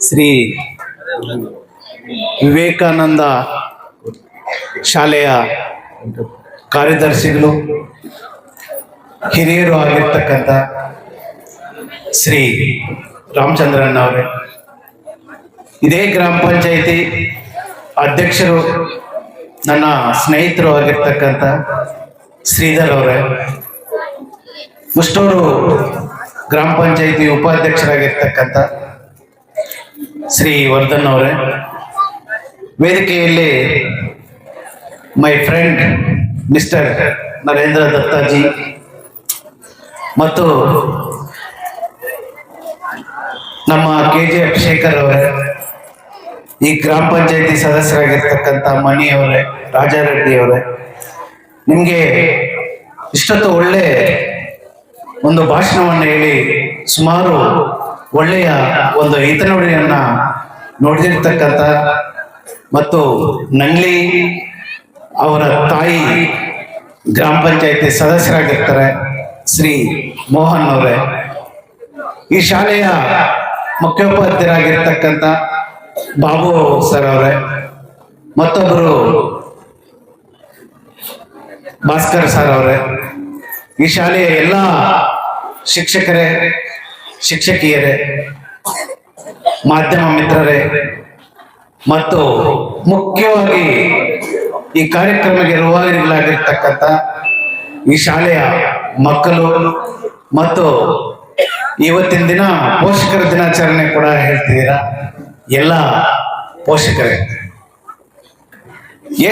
ಶ್ರೀ ವಿವೇಕಾನಂದ ಶಾಲೆಯ ಕಾರ್ಯದರ್ಶಿಗಳು, ಹಿರಿಯರು ಆಗಿರ್ತಕ್ಕಂಥ ಶ್ರೀ ರಾಮಚಂದ್ರಣ್ಣ ಅವರೇ. ಇದೇ ಗ್ರಾಮ ಪಂಚಾಯಿತಿ ಅಧ್ಯಕ್ಷರು, ನನ್ನ ಸ್ನೇಹಿತರು ಆಗಿರ್ತಕ್ಕಂಥ ಶ್ರೀಧರ್ ಅವರೇ. ಮುಷ್ಟೂರು ಗ್ರಾಮ ಪಂಚಾಯಿತಿ ಉಪಾಧ್ಯಕ್ಷರಾಗಿರ್ತಕ್ಕಂಥ ಶ್ರೀ ವರ್ಧನ್ ಅವರೇ, ವೇದಿಕೆಯಲ್ಲಿ my friend mister Narendra Dattaji ಮತ್ತು ನಮ್ಮ ಕೆ ಜೆ ಶೇಖರ್ ಅವರೇ, ಈ ಗ್ರಾಮ ಪಂಚಾಯತಿ ಸದಸ್ಯರಾಗಿರ್ತಕ್ಕಂಥ ಮಣಿಯವರೇ ರಾಜಾರೆಡ್ಡಿ ಅವರೇ, ನಿಮಗೆ ಇಷ್ಟೊತ್ತು ಒಳ್ಳೆ ಒಂದು ಭಾಷಣವನ್ನು ಹೇಳಿ ಸುಮಾರು ಒಳ್ಳೆಯ ಒಂದು ಹಿತನುಡಿಯನ್ನ ನೋಡಿದಿರ್ತಕ್ಕಂಥ ಮತ್ತು ನಂಗ್ಲಿ ಅವರ ತಾಯಿ ಗ್ರಾಮ ಪಂಚಾಯತಿ ಸದಸ್ಯರಾಗಿರ್ತಾರೆ ಶ್ರೀ ಮೋಹನ್ ಅವರೇ. ಈ ಶಾಲೆಯ ಮುಖ್ಯೋಪಾಧ್ಯಾಯರಾಗಿರ್ತಕ್ಕಂಥ ಬಾಬು ಸರ್ ಅವರೇ ಮತ್ತೊಬ್ಬರು ಭಾಸ್ಕರ್ ಸರ್ ಅವರೇ. ಈ ಶಾಲೆಯ ಎಲ್ಲ ಶಿಕ್ಷಕರೇ ಶಿಕ್ಷಕಿಯರೇ, ಮಾಧ್ಯಮ ಮಿತ್ರರೇ, ಮತ್ತು ಮುಖ್ಯವಾಗಿ ಈ ಕಾರ್ಯಕ್ರಮಕ್ಕೆ ರೂವಾರಿಗಳಾಗಿರ್ತಕ್ಕಂಥ ಈ ಶಾಲೆಯ ಮಕ್ಕಳು ಮತ್ತು ಇವತ್ತಿನ ದಿನ ಪೋಷಕರ ದಿನಾಚರಣೆ ಕೂಡ ಹೇಳ್ತಿದ್ದೀರಾ? ಎಲ್ಲ ಪೋಷಕರೇ.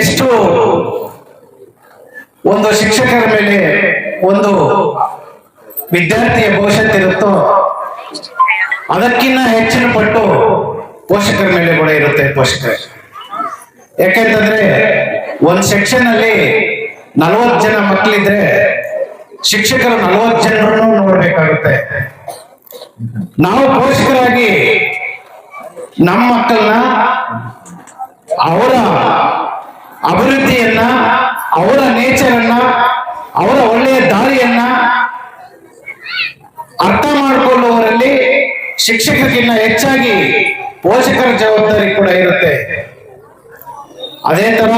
ಎಷ್ಟು ಒಂದು ಶಿಕ್ಷಕರ ಮೇಲೆ ಒಂದು ವಿದ್ಯಾರ್ಥಿಯ ಭವಿಷ್ಯತ್ತಿರುತ್ತೋ ಅದಕ್ಕಿಂತ ಹೆಚ್ಚಿನ ಪಟ್ಟು ಪೋಷಕರ ಮೇಲೆ ಕೂಡ ಇರುತ್ತೆ ಪೋಷಕರೇ. ಯಾಕೆಂತಂದ್ರೆ ಒಂದ್ ಸೆಕ್ಷನ್ ಅಲ್ಲಿ ನಲವತ್ತು ಜನ ಮಕ್ಕಳಿದ್ರೆ ಶಿಕ್ಷಕರು ನಲವತ್ತು ಜನರನ್ನು ನೋಡ್ಬೇಕಾಗುತ್ತೆ. ನಾವು ಪೋಷಕರಾಗಿ ನಮ್ಮ ಮಕ್ಕಳನ್ನ ಅವರ ಅಭಿವೃದ್ಧಿಯನ್ನ, ಅವರ ನೇಚರನ್ನ, ಅವರ ಒಳ್ಳೆಯ ದಾರಿಯನ್ನ ಅರ್ಥ ಮಾಡಿಕೊಳ್ಳುವವರಲ್ಲಿ ಶಿಕ್ಷಕಕ್ಕಿಂತ ಹೆಚ್ಚಾಗಿ ಪೋಷಕರ ಜವಾಬ್ದಾರಿ ಕೂಡ ಇರುತ್ತೆ. ಅದೇ ತರ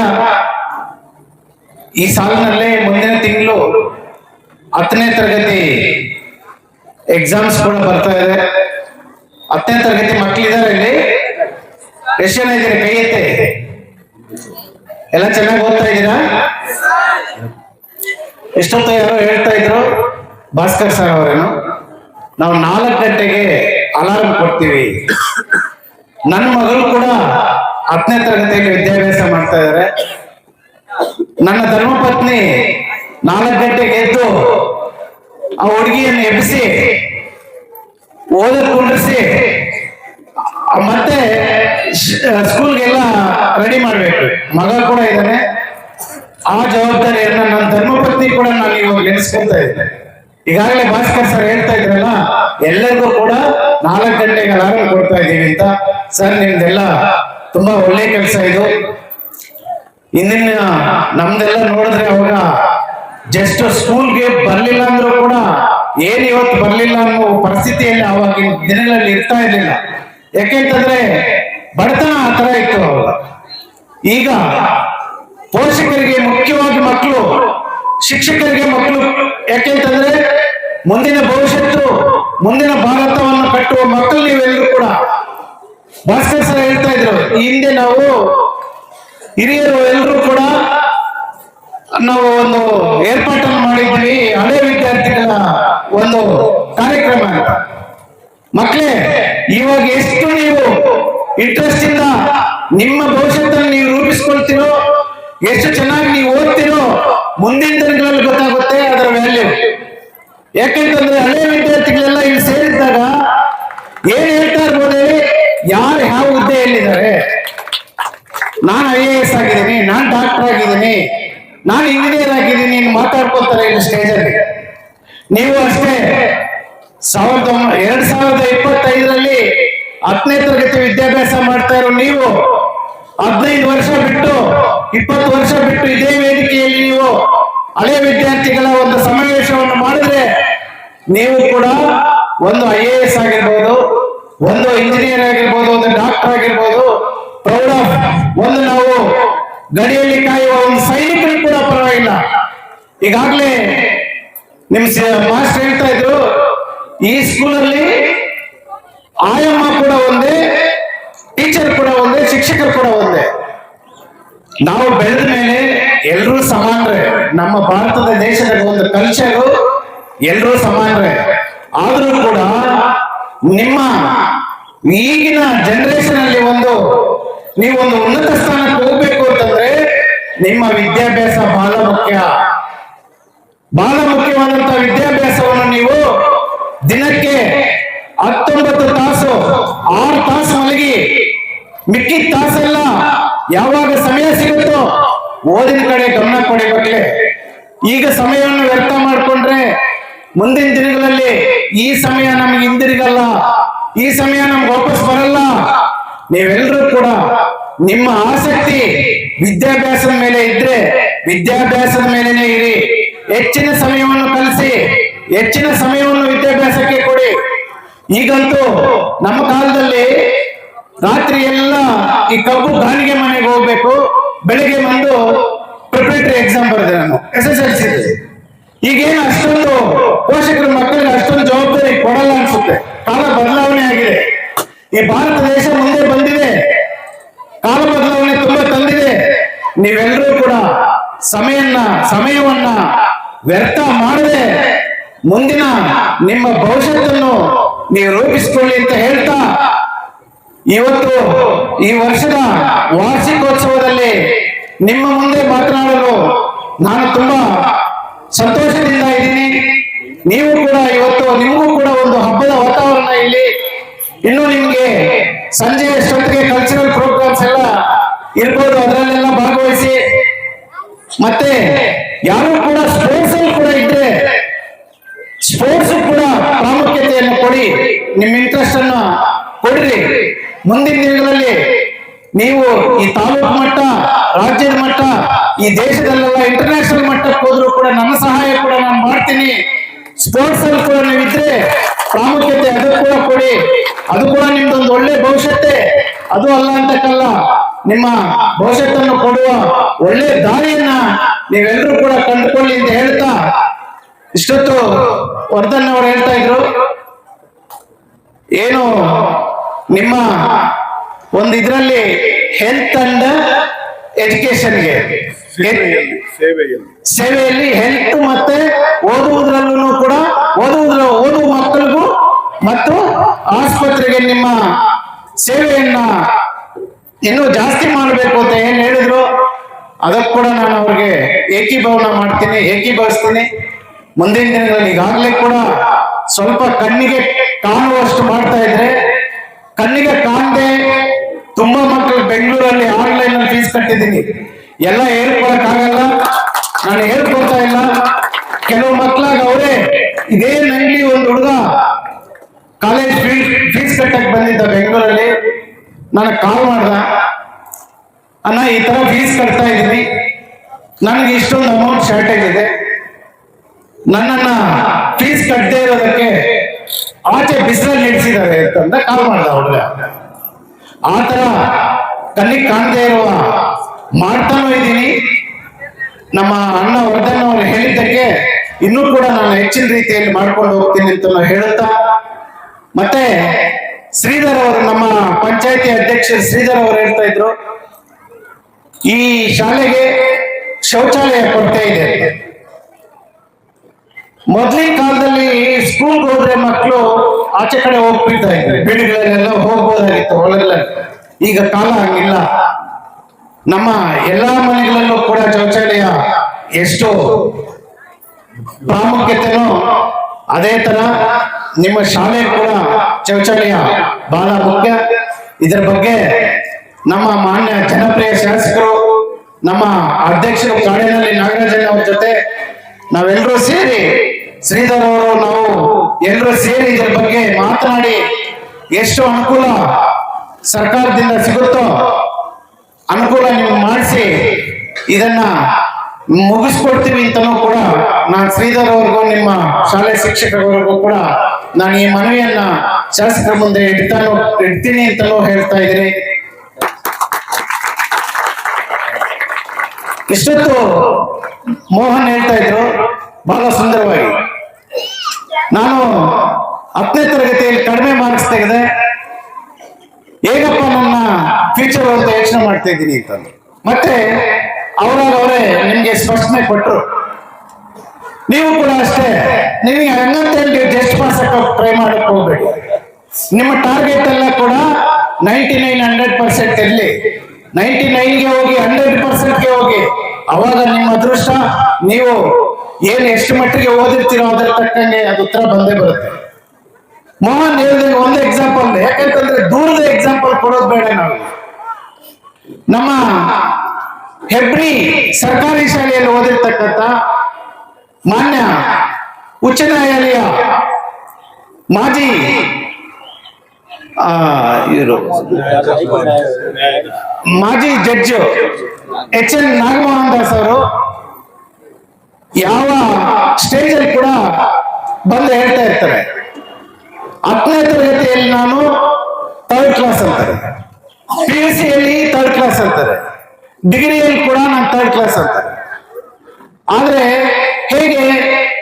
ಈ ಸಾಲಿನಲ್ಲೇ ಮುಂದಿನ ತಿಂಗಳು ಹತ್ತನೇ ತರಗತಿ ಎಕ್ಸಾಮ್ಸ್ ಕೂಡ ಬರ್ತಾ ಇದೆ. ಹತ್ತನೇ ತರಗತಿ ಮಕ್ಕಳಿದ್ದಾರೆ ಇಲ್ಲಿ. ಎಷ್ಟು ಜನ ಇದ್ದೀರಿ? ಕೈ ಎತ್ತೆ. ಎಲ್ಲ ಚೆನ್ನಾಗಿ ಓದ್ತಾ ಇದ್ದೀರಾ? ಎಷ್ಟೊತ್ತ ಯಾರೋ ಹೇಳ್ತಾ ಇದ್ರು. ಭಾಸ್ಕರ್ ಸರ್ ಅವರೇನು. ನಾವು ನಾಲ್ಕು ಗಂಟೆಗೆ ಅಲಾರ್ಮ್ ಕೊಡ್ತೀವಿ. ನನ್ನ ಮಗಳು ಕೂಡ ಹತ್ತನೇ ತರಗತಿಯಲ್ಲಿ ವಿದ್ಯಾಭ್ಯಾಸ ಮಾಡ್ತಾ ಇದ್ದಾರೆ ನನ್ನ ಧರ್ಮಪತ್ನಿ ನಾಲ್ಕು ಗಂಟೆಗೆ ಎದ್ದು ಆ ಹುಡುಗಿಯನ್ನು ಎಬ್ಬಿಸಿ ಓದಕ್ಕೆ ಕುಂಡ್ರಿಸಿ ಆ ಮತ್ತೆ ಸ್ಕೂಲ್ಗೆಲ್ಲ ರೆಡಿ ಮಾಡಬೇಕು. ಮಗ ಕೂಡ ಇದ್ದಾನೆ. ಆ ಜವಾಬ್ದಾರಿಯನ್ನ ನನ್ನ ಧರ್ಮಪತ್ನಿ ಕೂಡ ನಾನು ಇವಾಗ ನೆನೆಸ್ಕೊಳ್ತಾ ಇದ್ದೆ. ಈಗಾಗಲೇ ಭಾಸ್ಕರ್ ಸರ್ ಹೇಳ್ತಾ ಇದ್ರಲ್ಲ ಎಲ್ಲರಿಗೂ ಕೂಡ ನಾಲ್ಕು ಗಂಟೆಗೆ ಅಲಾರಾಮ್ ಕೊಡ್ತಾ ಇದ್ದೀವಿ ಅಂತ. ಸರ್, ನಿಮ್ದೆಲ್ಲ ತುಂಬಾ ಒಳ್ಳೆ ಕೆಲಸ ಇದು. ಇಂದಿನ ನಮ್ದೆಲ್ಲ ನೋಡಿದ್ರೆ ಅವಾಗ ಜಸ್ಟ್ ಸ್ಕೂಲ್ಗೆ ಬರ್ಲಿಲ್ಲ ಅಂದ್ರೂ ಕೂಡ ಏನ್ ಇವತ್ತು ಬರ್ಲಿಲ್ಲ ಅನ್ನೋ ಪರಿಸ್ಥಿತಿಯಲ್ಲಿ ಅವಾಗಿನ ದಿನಗಳಲ್ಲಿ ಇರ್ತಾ ಇರ್ಲಿಲ್ಲ. ಯಾಕೆಂತಂದ್ರೆ ಬಡತನ ಆ ತರ ಇತ್ತು ಅವಾಗ. ಈಗ ಪೋಷಕರಿಗೆ ಮುಖ್ಯವಾಗಿ ಮಕ್ಕಳು, ಶಿಕ್ಷಕರಿಗೆ ಮಕ್ಕಳು, ಯಾಕೆಂತಂದ್ರೆ ಮುಂದಿನ ಭವಿಷ್ಯತ್ತು ಮುಂದಿನ ಭಾರತವನ್ನು ಕಟ್ಟುವ ಮಕ್ಕಳು ನೀವೆಲ್ಲರೂ ಕೂಡ ಭಾಸ್ಕರ್ ಸರ್ ಹೇಳ್ತಾ ಇದ್ರು, ಈ ಹಿಂದೆ ನಾವು ಹಿರಿಯರು ಎಲ್ಲರೂ ಕೂಡ ನಾವು ಒಂದು ಏರ್ಪಾಟನ್ನು ಮಾಡಿದ್ವಿ ಹಳೆ ವಿದ್ಯಾರ್ಥಿಗಳ ಒಂದು ಕಾರ್ಯಕ್ರಮ ಅಂತ. ಮಕ್ಕಳೇ, ಇವಾಗ ಎಷ್ಟು ನೀವು ಇಂಟ್ರೆಸ್ಟ್ ಇಂದ ನಿಮ್ಮ ಭವಿಷ್ಯದಲ್ಲಿ ನೀವು ರೂಪಿಸ್ಕೊಳ್ತೀರೋ, ಎಷ್ಟು ಚೆನ್ನಾಗಿ ನೀವು ಓದ್ತೀರೋ, ಮುಂದಿನ ದಿನಗಳಲ್ಲಿ ಗೊತ್ತಾಗುತ್ತೆ ಅದರ ವ್ಯಾಲ್ಯೂ ಯಾಕೆಂತಂದ್ರೆ ಹಳೆ ವಿದ್ಯಾರ್ಥಿಗಳೆಲ್ಲ ಇಲ್ಲಿ ಸೇರಿದ್ದಾಗ ಏನ್ ಹೇಳ್ತಾ ಇರ್ಬೋದು ಯಾರು ಯಾವ ಹುದ್ದೆಯಲ್ಲಿದ್ದಾರೆ? ನಾನು ಐ ಎ ಎಸ್ ಆಗಿದ್ದೀನಿ, ನಾನು ಡಾಕ್ಟರ್ ಆಗಿದ್ದೀನಿ, ನಾನು ಇಂಜಿನಿಯರ್ ಆಗಿದ್ದೀನಿ, ನೀನು ಮಾತಾಡ್ಕೊಳ್ತಾರೆ ಇಲ್ಲಿ ಸ್ಟೇಜಲ್ಲಿ ನೀವು ಅಷ್ಟೇ, ಸಾವಿರದ ಎರಡ್ ಸಾವಿರದ ಇಪ್ಪತ್ತೈದರಲ್ಲಿ ಹತ್ತನೇ ತರಗತಿ ವಿದ್ಯಾಭ್ಯಾಸ ಮಾಡ್ತಾ ಇರೋ ನೀವು, ಹದಿನೈದು ವರ್ಷ ಬಿಟ್ಟು, ಇಪ್ಪತ್ತು ವರ್ಷ ಬಿಟ್ಟು ಇದೇ ವೇದಿಕೆಯಲ್ಲಿ ನೀವು ಹಳೆ ವಿದ್ಯಾರ್ಥಿಗಳ ಒಂದು ಸಮಾವೇಶವನ್ನು ಮಾಡಿದ್ರೆ ನೀವು ಕೂಡ ಒಂದು ಐ ಎ ಎಸ್ ಆಗಿರ್ಬೋದು, ಒಂದು ಇಂಜಿನಿಯರ್ ಆಗಿರ್ಬೋದು, ಒಂದು ಒಂದು ನಾವು ಗಡಿಯಲ್ಲಿ ಕಾಯುವ ಒಂದು ಸೈನಿಕರು ಕೂಡ ಪರವಾಗಿಲ್ಲ. ಈಗಾಗಲೇ ನಿಮ್ ಮಾಸ್ಟರ್ ಹೇಳ್ತಾ ಇದ್ರು, ಈ ಸ್ಕೂಲಲ್ಲಿ ಆಯಮ್ಮ ಕೂಡ ಒಂದೇ ಟೀಚರ್ ಕೂಡ ಒಂದೇ, ಶಿಕ್ಷಕರು ಕೂಡ ಒಂದೇ. ನಾವು ಬೆಳೆದ ಮೇಲೆ ಎಲ್ಲರೂ ಸಮಾನರೇ. ನಮ್ಮ ಭಾರತದ ದೇಶದ ಒಂದು ಕಲ್ಚರು ಎಲ್ಲರೂ ಸಮಾನರೇ. ಆದ್ರೂ ಕೂಡ ನಿಮ್ಮ ಈಗಿನ ಜನರೇಷನ್ ಅಲ್ಲಿ ಒಂದು ನೀವು ಒಂದು ಉನ್ನತ ಸ್ಥಾನಕ್ಕೆ ಹೋಗ್ಬೇಕು ಅಂತಂದ್ರೆ ನಿಮ್ಮ ವಿದ್ಯಾಭ್ಯಾಸ ಬಹಳ ಮುಖ್ಯ. ಬಹಳ ಮುಖ್ಯವಾದಂತಹ ವಿದ್ಯಾಭ್ಯಾಸವನ್ನು ನೀವು ದಿನಕ್ಕೆ ಹತ್ತೊಂಬತ್ತು ತಾಸು, ಆರು ತಾಸು ಮಲಗಿ, ಮಿಕ್ಕಿದ ತಾಸೆಲ್ಲ ಯಾವಾಗ ಸಮಯ ಸಿಗುತ್ತೋ ಓದಿನ ಕಡೆ ಗಮನ ಕೊಡಬೇಕೆ. ಈಗ ಸಮಯವನ್ನು ವ್ಯರ್ಥ ಮಾಡಿಕೊಂಡ್ರೆ ಮುಂದಿನ ದಿನಗಳಲ್ಲಿ ಈ ಸಮಯ ನಮ್ಗೆ ಹಿಂದಿರುಗಲ್ಲ, ಈ ಸಮಯ ನಮ್ಗೆ ವಾಪಸ್ ಬರಲ್ಲ. ನೀವೆಲ್ಲರೂ ಕೂಡ ನಿಮ್ಮ ಆಸಕ್ತಿ ವಿದ್ಯಾಭ್ಯಾಸದ ಮೇಲೆ ಇದ್ರೆ ವಿದ್ಯಾಭ್ಯಾಸದ ಮೇಲೆನೆ ಇರಿ. ಹೆಚ್ಚಿನ ಸಮಯವನ್ನು ಕಲಿಸಿ, ಹೆಚ್ಚಿನ ಸಮಯವನ್ನು ವಿದ್ಯಾಭ್ಯಾಸಕ್ಕೆ ಕೊಡಿ. ಈಗಂತೂ ನಮ್ಮ ಕಾಲದಲ್ಲಿ ರಾತ್ರಿ ಎಲ್ಲ ಈ ಕಬ್ಬು ಗಾಣಿಗೆ ಮನೆಗೆ ಹೋಗ್ಬೇಕು. ಬೆಳಿಗ್ಗೆ ಬಂದು ಪ್ರಿಪರೇಟರಿ ಎಕ್ಸಾಮ್ ಬರೆದೆ ನಾನು ಎಸ್ ಎಸ್ ಎಲ್ ಸಿ ಈಗೇನು ಅಷ್ಟೊಂದು ಪೋಷಕರು ಮಕ್ಕಳಿಗೆ ಅಷ್ಟೊಂದು ಜವಾಬ್ದಾರಿ ಕೊಡಲ್ಲ ಅನ್ಸುತ್ತೆ. ಕಾಲ ಬದಲಾವಣೆ ಆಗಿದೆ. ಈ ಭಾರತ ದೇಶ ಮುಂದೆ ಬಂದಿದೆ. ಕಾಲ ಬದಲಾವಣೆ ತುಂಬಾ ತಂದಿದೆ. ನೀವೆಲ್ಲರೂ ಕೂಡ ಸಮಯನ್ನ, ಸಮಯವನ್ನ ವ್ಯರ್ಥ ಮಾಡದೆ ಮುಂದಿನ ನಿಮ್ಮ ಭವಿಷ್ಯವನ್ನು ನೀವು ರೂಪಿಸಿಕೊಳ್ಳಿ ಅಂತ ಹೇಳ್ತಾ ಇವತ್ತು ಈ ವರ್ಷದ ವಾರ್ಷಿಕೋತ್ಸವದಲ್ಲಿ ನಿಮ್ಮ ಮುಂದೆ ಮಾತನಾಡಲು ನಾನು ತುಂಬಾ ಸಂತೋಷದಿಂದ ಇದ್ದೀನಿ. ನೀವು ಕೂಡ ಇವತ್ತು, ನಿಮಗೂ ಕೂಡ ಒಂದು ಹಬ್ಬದ ವಾತಾವರಣ ಇಲ್ಲಿ. ಇನ್ನು ನಿಮ್ಗೆ ಸಂಜೆ ಅಷ್ಟೊತ್ತಿಗೆ ಕಲ್ಚರಲ್ ಪ್ರೋಗ್ರಾಮ್ಸ್ ಎಲ್ಲ ಇರ್ಬೋದು, ಅದರಲ್ಲೆಲ್ಲ ಭಾಗವಹಿಸಿ. ಮತ್ತೆ ಯಾರು ಕೂಡ ಸ್ಪೋರ್ಟ್ಸ್ ಕೂಡ ಇದ್ರೆ ಸ್ಪೋರ್ಟ್ಸ್ ಕೂಡ ಪ್ರಾಮುಖ್ಯತೆಯನ್ನು ಕೊಡಿ. ನಿಮ್ಮ ಇಂಟ್ರೆಸ್ಟ್ ಅನ್ನ ಕೊಡ್ರಿ. ಮುಂದಿನ ದಿನಗಳಲ್ಲಿ ನೀವು ಈ ತಾಲೂಕು ಮಟ್ಟ, ರಾಜ್ಯದ ಮಟ್ಟ, ಈ ದೇಶದಲ್ಲೆಲ್ಲ ಇಂಟರ್ನ್ಯಾಷನಲ್ ಮಟ್ಟಕ್ಕೆ ಹೋದ್ರು ಕೂಡ ನನ್ನ ಸಹಾಯ ಕೂಡ ನಾನು ಮಾಡ್ತೀನಿ. ಸ್ಪೋರ್ಟ್ಸ್ ಅಲ್ಲಿ ಕೂಡ ನೀವಿದ್ರೆ ಪ್ರಾಮುಖ್ಯತೆ ಅದು ಕೂಡ ಕೊಡಿ. ಅದು ಕೂಡ ನಿಮ್ದೊಂದು ಒಳ್ಳೆ ಭವಿಷ್ಯತ್ತೆ. ಅದು ಅಲ್ಲ ಅಂತಕ್ಕಲ್ಲ, ನಿಮ್ಮ ಭವಿಷ್ಯತನ್ನು ಕೊಡುವ ಒಳ್ಳೆ ದಾರಿಯನ್ನ ನೀವೆಲ್ಲರೂ ಕೂಡ ಕಂಡುಕೊಳ್ಳಿ ಅಂತ ಹೇಳ್ತಾ ಇಷ್ಟೊತ್ತು ವರ್ಧನ್ ಅವರು ಹೇಳ್ತಾ ಇದ್ರು. ಏನು ನಿಮ್ಮ ಒಂದು ಇದರಲ್ಲಿ ಹೆಲ್ತ್ ಅಂಡ್ ಎಜುಕೇಶನ್ಗೆ ಸೇವೆಯಲ್ಲಿ ಹೆಲ್ತ್ ಮತ್ತೆ ಓದುವುದರಲ್ಲೂ ಕೂಡ ಓದುವುದರ, ಓದುವ ಮಕ್ಕಳಿಗೂ ಮತ್ತು ಆಸ್ಪತ್ರೆಗೆ ನಿಮ್ಮ ಸೇವೆಯನ್ನ ಇನ್ನೂ ಜಾಸ್ತಿ ಮಾಡಬೇಕು ಅಂತ ಏನ್ ಹೇಳಿದ್ರು? ಅದಕ್ಕೆ ಕೂಡ ನಾನು ಅವ್ರಿಗೆ ಏಕೀಭವನ ಮಾಡ್ತೀನಿ, ಏಕೀಭವಿಸ್ತೀನಿ. ಮುಂದಿನ ದಿನಗಳಲ್ಲಿ ಈಗಾಗಲೇ ಕೂಡ ಸ್ವಲ್ಪ ಕಣ್ಣಿಗೆ ಕಾಣುವಷ್ಟು ಮಾಡ್ತಾ ಇದ್ರೆ ಕಣ್ಣಿಗೆ ಕಾಣದೆ ತುಂಬಾ ಮಕ್ಕಳು ಬೆಂಗಳೂರಲ್ಲಿ ಆನ್ಲೈನ್ ಅಲ್ಲಿ ಫೀಸ್ ಕಟ್ಟಿದ್ದೀನಿ. ಎಲ್ಲ ಆಗಲ್ಲ. ನಾನು ಹೇಳ್ಕೊಡ್ತಾ ಇಲ್ಲ. ಕೆಲವು ಮಕ್ಕಳಾಗ ಅವರೇ, ಇದೇ ನಂಗಿ ಒಂದು ಹುಡುಗ ಕಾಲೇಜ್ ಫೀಸ್ ಫೀಸ್ ಕಟ್ಟಕ್ ಬಂದಿದ್ದ ಬೆಂಗಳೂರಲ್ಲಿ. ನನಗೆ ಕಾಲ್ ಮಾಡ್ದ. ಅಣ್ಣ, ಈ ತರ ಫೀಸ್ ಕಟ್ತಾ ಇದ್ದೀನಿ ನನಗೆ ಇಷ್ಟೊಂದು ಅಮೌಂಟ್ ಶಾರ್ಟೇಜ್ ಇದೆ. ನನ್ನನ್ನ ಫೀಸ್ ಕಟ್ಟದೇ ಆಚೆ ಬಿಸಿಲಲ್ಲಿ ನಿಲ್ಸಿದ್ದಾರೆ ಅಂತಂದ ಕಾಲ್ ಮಾಡ್ದ ಹುಡುಗ ಆತರ ಕಲ್ಲಿ ಕಾಣದೇ ಇರುವ ಮಾಡ್ತಾನೂ ಇದ್ದೀನಿ ನಮ್ಮ ಅಣ್ಣ ವರ್ಧನ್ ಅವರು ಹೇಳಿದ್ದಕ್ಕೆ ಇನ್ನೂ ಕೂಡ ನಾನು ಹೆಚ್ಚಿನ ರೀತಿಯಲ್ಲಿ ಮಾಡ್ಕೊಂಡು ಹೋಗ್ತೀನಿ ಅಂತ ಹೇಳುತ್ತಾ, ಮತ್ತೆ ಶ್ರೀಧರ್ ಅವರು, ನಮ್ಮ ಪಂಚಾಯತಿ ಅಧ್ಯಕ್ಷ ಶ್ರೀಧರ್ ಅವರು ಹೇಳ್ತಾ ಇದ್ರು, ಈ ಶಾಲೆಗೆ ಶೌಚಾಲಯ ಕೊರತೆ ಇದೆ. ಮೊದಲಿನ ಕಾಲದಲ್ಲಿ ಸ್ಕೂಲ್ ಹೋದ್ರೆ ಮಕ್ಕಳು ಆಚೆ ಕಡೆ ಹೋಗ್ಬಿಡ್ತಾ ಇದ್ರೆ ಬೀಡುಗಳಲ್ಲೆಲ್ಲ ಹೋಗ್ಬೋದಾಗಿತ್ತು ಒಳಗೆಲ್ಲ ಈಗ ಕಾಲ ಹಂಗಿಲ್ಲ. ನಮ್ಮ ಎಲ್ಲಾ ಮನೆಗಳಲ್ಲೂ ಕೂಡ ಶೌಚಾಲಯ ಎಷ್ಟು ಪ್ರಾಮುಖ್ಯತೆನೋ ಅದೇ ತರ ನಿಮ್ಮ ಶಾಲೆ ಕೂಡ ಶೌಚಾಲಯ ಬಹಳ ಮುಖ್ಯ. ಇದರ ಬಗ್ಗೆ ನಮ್ಮ ಮಾನ್ಯ ಜನಪ್ರಿಯ ಶಾಸಕರು, ನಮ್ಮ ಅಧ್ಯಕ್ಷರು ಕಾಡಿನಲ್ಲಿ ನಾಗರಾಜನ್ ಅವ್ರ ಜೊತೆ ನಾವೆಲ್ಲರೂ ಸೇರಿ ಶ್ರೀಧರ್ ಅವರು ನಾವು ಎಲ್ಲರೂ ಸೇರಿ ಇದರ ಬಗ್ಗೆ ಮಾತನಾಡಿ ಎಷ್ಟು ಅನುಕೂಲ ಸರ್ಕಾರದಿಂದ ಸಿಗುತ್ತೋ ಅನುಕೂಲ ನೀವು ಮಾಡಿಸಿ ಇದನ್ನ ಮುಗಿಸ್ಕೊಡ್ತೀವಿ ಅಂತಲೂ ಕೂಡ ನಾನು ಶ್ರೀಧರ್ ಅವ್ರಿಗೂ ನಿಮ್ಮ ಶಾಲೆ ಶಿಕ್ಷಕರವರೆಗೂ ಕೂಡ ನಾನು ಈ ಮನವಿಯನ್ನ ಶಾಸಕರ ಮುಂದೆ ಇಡ್ತಾನೋ ಇಡ್ತೀನಿ ಅಂತಲೂ ಹೇಳ್ತಾ ಇದ್ದೀನಿ. ಇಷ್ಟೊತ್ತು ಮೋಹನ್ ಹೇಳ್ತಾ ಇದ್ರು, ಬಹಳ ಸುಂದರವಾಗಿ. ನಾನು ಹತ್ತನೇ ತರಗತಿಯಲ್ಲಿ ಕಡಿಮೆ ಮಾರ್ಕ್ಸ್ ತೆಗೆದೆ, ಹೇಗಪ್ಪ ನನ್ನ ಫ್ಯೂಚರ್ ಅಂತ ಯೋಚನೆ ಮಾಡ್ತಾ ಇದ್ದೀನಿ ಅಂತಂದ್ರು. ಮತ್ತೆ ಅವರಾಗ ಅವರೇ ನಿಮ್ಗೆ ಸ್ಪಷ್ಟನೆ ಕೊಟ್ಟರು ನೀವು ಕೂಡ ಅಷ್ಟೇ, ನಿಮಗೆ ಹಂಗಂತ ಜಸ್ಟ್ ಪಾಸ್ ಟ್ರೈ ಮಾಡಕ್ ಹೋಗ್ಬೇಡಿ. ನಿಮ್ಮ ಟಾರ್ಗೆಟ್ ಎಲ್ಲ ಕೂಡ ನೈಂಟಿ ನೈನ್ ಹಂಡ್ರೆಡ್ ಪರ್ಸೆಂಟ್ ಇರಲಿ. ನೈಂಟಿ ನೈನ್ಗೆ ಹೋಗಿ ಹಂಡ್ರೆಡ್ ಪರ್ಸೆಂಟ್ಗೆ ಹೋಗಿ. ಅವಾಗ ನಿಮ್ಮ ಅದೃಷ್ಟ, ನೀವು ಏನು ಎಷ್ಟು ಮಟ್ಟಿಗೆ ಓದಿರ್ತೀರೋ ಅದ್ರ ತಕ್ಕಂಗೆ ಅದು ಉತ್ತರ ಬಂದೇ ಬರುತ್ತೆ. ಮೋಹನ್ ಹೇಳಿದ ಒಂದು ಎಕ್ಸಾಂಪಲ್ ಯಾಕಂತಂದ್ರೆ ದೂರದ ಎಕ್ಸಾಂಪಲ್ ಕೊಡೋದು ಬೇಡ ನಾವು. ನಮ್ಮ ಹೆಬ್ರಿ ಸರ್ಕಾರಿ ಶಾಲೆಯಲ್ಲಿ ಓದಿರ್ತಕ್ಕಂಥ ಮಾನ್ಯ ಉಚ್ಚ ನ್ಯಾಯಾಲಯ ಮಾಜಿ ಇವರು ಮಾಜಿ judge H N Nagamohan Das ಅವರು ಯಾವ ಸ್ಟೇಜ್ ಅಲ್ಲಿ ಕೂಡ ಬಂದು ಹೇಳ್ತಾ ಇರ್ತಾರೆ. ಹತ್ತನೇ ತರಗತಿಯಲ್ಲಿ ನಾನು ಥರ್ಡ್ ಕ್ಲಾಸ್ ಅಂತಾರೆ. ಪಿ ಯು ಸಿಯಲ್ಲಿ ಥರ್ಡ್ ಕ್ಲಾಸ್ ಅಂತಾರೆ ಡಿಗ್ರಿಯಲ್ಲಿ ಕೂಡ ನಾನು ಥರ್ಡ್ ಕ್ಲಾಸ್ ಅಂತಾರೆ. ಆದ್ರೆ ಹೇಗೆ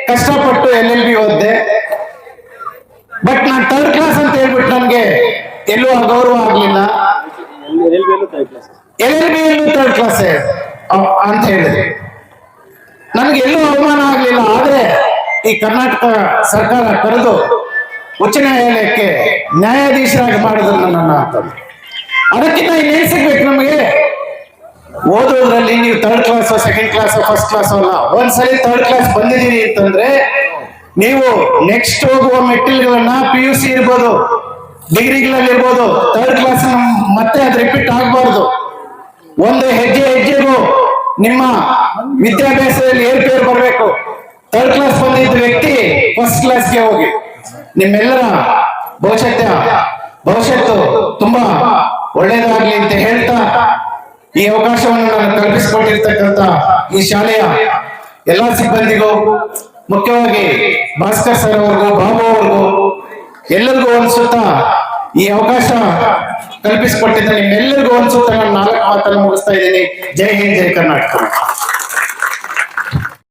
ಕಷ್ಟಪಟ್ಟು ಎಲ್ ಎಲ್ ಬಿ ಓದಿದೆ? ಬಟ್ ನಾನು ಥರ್ಡ್ ಕ್ಲಾಸ್ ಅಂತ ಹೇಳ್ಬಿಟ್ಟು ನನಗೆ ಎಲ್ಲೂ ಗೌರವ ಆಗ್ಲಿಲ್ಲ. ಎಲ್ ಎಲ್ ಬಿ ಯಲ್ಲೂ ಥರ್ಡ್ ಕ್ಲಾಸ್ ಅಂತ ಹೇಳಿದೆ ನನಗೆ ಎಲ್ಲೂ ಅವಮಾನ ಆಗಲಿಲ್ಲ. ಆದರೆ ಈ ಕರ್ನಾಟಕ ಸರ್ಕಾರ ಕರೆದು ಉಚ್ಚ ನ್ಯಾಯಾಲಯಕ್ಕೆ ನ್ಯಾಯಾಧೀಶರಾಗಿ ಮಾಡಿದ್ರು ನನ್ನ ಅಂತಂದು ಅದಕ್ಕಿಂತ ಇನ್ನೇನ್ ಸಿಗ್ಬೇಕು ನಮಗೆ? ಓದೋದ್ರಲ್ಲಿ ನೀವು third class second class first class ಅಲ್ಲ, ಒಂದ್ಸರಿ ತರ್ಡ್ ಕ್ಲಾಸ್ ಬಂದಿದ್ದೀರಿ ಅಂತಂದ್ರೆ ನೀವು ನೆಕ್ಸ್ಟ್ ಹೋಗುವ ಮೆಟ್ಟಿಲ್ಗಳನ್ನ ಪಿ ಯು ಸಿ ಇರ್ಬೋದು ಡಿಗ್ರಿಗಳಲ್ಲಿ ಇರ್ಬೋದು ಥರ್ಡ್ ಕ್ಲಾಸ್ ಮತ್ತೆ ಅದು ರಿಪೀಟ್ ಆಗಬಾರ್ದು. ಒಂದು ಹೆಜ್ಜೆ ಹೆಜ್ಜೆಗೂ ನಿಮ್ಮ ವಿದ್ಯಾಭ್ಯಾಸದಲ್ಲಿ ಏರ್ಪೇರು ಬರಬೇಕು? ಥರ್ಡ್ ಕ್ಲಾಸ್ ಬಂದಿದ್ದ ವ್ಯಕ್ತಿ ಫಸ್ಟ್ ಕ್ಲಾಸ್ಗೆ ಹೋಗಿ. ನಿಮ್ಮೆಲ್ಲರ ಭವಿಷ್ಯ ಭವಿಷ್ಯತ್ತು ತುಂಬಾ ಒಳ್ಳೇದಾಗ್ಲಿ ಅಂತ ಹೇಳ್ತಾ ಈ ಅವಕಾಶವನ್ನು ನಾನು ಕಲ್ಪಿಸಿಕೊಂಡಿರ್ತಕ್ಕಂತ ಈ ಶಾಲೆಯ ಎಲ್ಲಾ ಸಿಬ್ಬಂದಿಗೂ, ಮುಖ್ಯವಾಗಿ ಭಾಸ್ಕರ್ ಸರ್ ಅವ್ರಿಗೂ, ಬಾಬು ಅವ್ರಿಗೂ, ಎಲ್ಲರಿಗೂ ಅನ್ಸುತ್ತಾ ಈ ಅವಕಾಶ ಕಲ್ಪಿಸಿಕೊಟ್ಟಿದ್ದ ನಿಮ್ಮೆಲ್ಲರಿಗೂ ಅನ್ಸುತ್ತೆ ನಾನು ನಾಲ್ಕು ಮಾತನ್ನು ಮುಗಿಸ್ತಾ ಇದ್ದೀನಿ. ಜೈ ಹಿಂದ್ ಜೈ ಕರ್ನಾಟಕ.